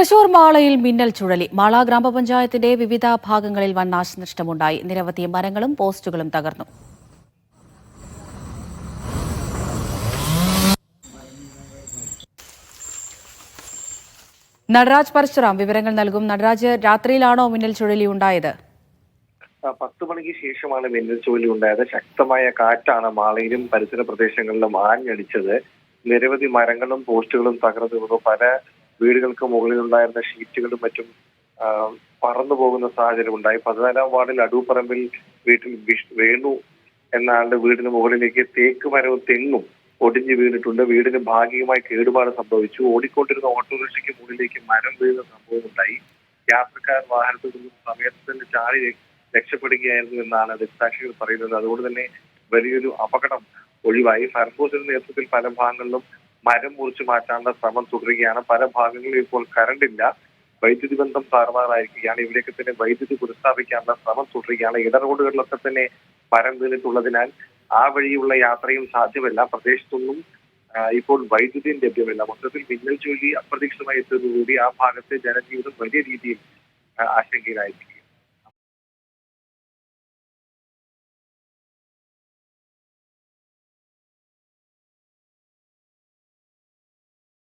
തൃശൂർ മാളയിൽ മിന്നൽ ചുഴലി. മാള ഗ്രാമപഞ്ചായത്തിന്റെ വിവിധ ഭാഗങ്ങളിൽ വൻ നാശനഷ്ടമുണ്ടായി. നിരവധി മരങ്ങളും പോസ്റ്റുകളും തകർന്നു. നടരാജ് പരശുറാം വിവരങ്ങൾ നൽകും. നടരാജ് രാത്രിയിലാണോ മിന്നൽ ചുഴലി ഉണ്ടായത്? പത്ത് മണിക്ക് ശേഷമാണ് മിന്നൽ ചുഴലി ഉണ്ടായത്. ശക്തമായ കാറ്റാണ് മാളയിലും പരിസര പ്രദേശങ്ങളിലും ആഞ്ഞടിച്ചത്. നിരവധി മരങ്ങളും പോസ്റ്റുകളും തകർന്നു. പല വീടുകൾക്ക് മുകളിലുണ്ടായിരുന്ന ഷീറ്റുകളും മറ്റും പറന്നു പോകുന്ന സാഹചര്യം ഉണ്ടായി. പതിനാലാം വാർഡിൽ അടൂപ്പറമ്പിൽ വീട്ടിൽ വേണു എന്ന ആളുടെ വീടിന് മുകളിലേക്ക് തേക്ക് മരവും തെങ്ങും ഒടിഞ്ഞു വീണിട്ടുണ്ട്. വീടിന് ഭാഗികമായി കേടുപാട് സംഭവിച്ചു. ഓടിക്കൊണ്ടിരുന്ന ഓട്ടോറിക്ഷയ്ക്ക് മുകളിലേക്ക് മരം വീഴുന്ന സംഭവം ഉണ്ടായി. യാത്രക്കാർ വാഹനത്തിൽ നിന്നും സമയത്ത് തന്നെ ചാടി രക്ഷപ്പെടുകയായിരുന്നു എന്നാണ് ദൃക്സാക്ഷികൾ പറയുന്നത്. അതുകൊണ്ട് തന്നെ വലിയൊരു അപകടം ഒഴിവായി. ഫയർഫോഴ്സിന്റെ നേതൃത്വത്തിൽ പല ഭാഗങ്ങളിലും മരം മുറിച്ചു മാറ്റാനുള്ള ശ്രമം തുടരുകയാണ്. പല ഭാഗങ്ങളിലും ഇപ്പോൾ കറണ്ട് ഇല്ല. വൈദ്യുതി ബന്ധം താറുമാറായിരിക്കുകയാണ്. ഇവിടെയൊക്കെ തന്നെ വൈദ്യുതി പുനഃസ്ഥാപിക്കാനുള്ള ശ്രമം തുടരുകയാണ്. ഇട റോഡുകളിലൊക്കെ തന്നെ മരം വീണിട്ടുള്ളതിനാൽ ആ വഴിയുള്ള യാത്രയും സാധ്യമല്ല. പ്രദേശത്തൊന്നും ഇപ്പോൾ വൈദ്യുതിയും ലഭ്യമല്ല. മൊത്തത്തിൽ മിന്നൽ ചുഴലി അപ്രതീക്ഷിതമായി എത്തുന്നതോടുകൂടി ആ ഭാഗത്തെ ജനജീവിതം വലിയ രീതിയിൽ ആ, ആശങ്കയിലായിരിക്കുകയാണ്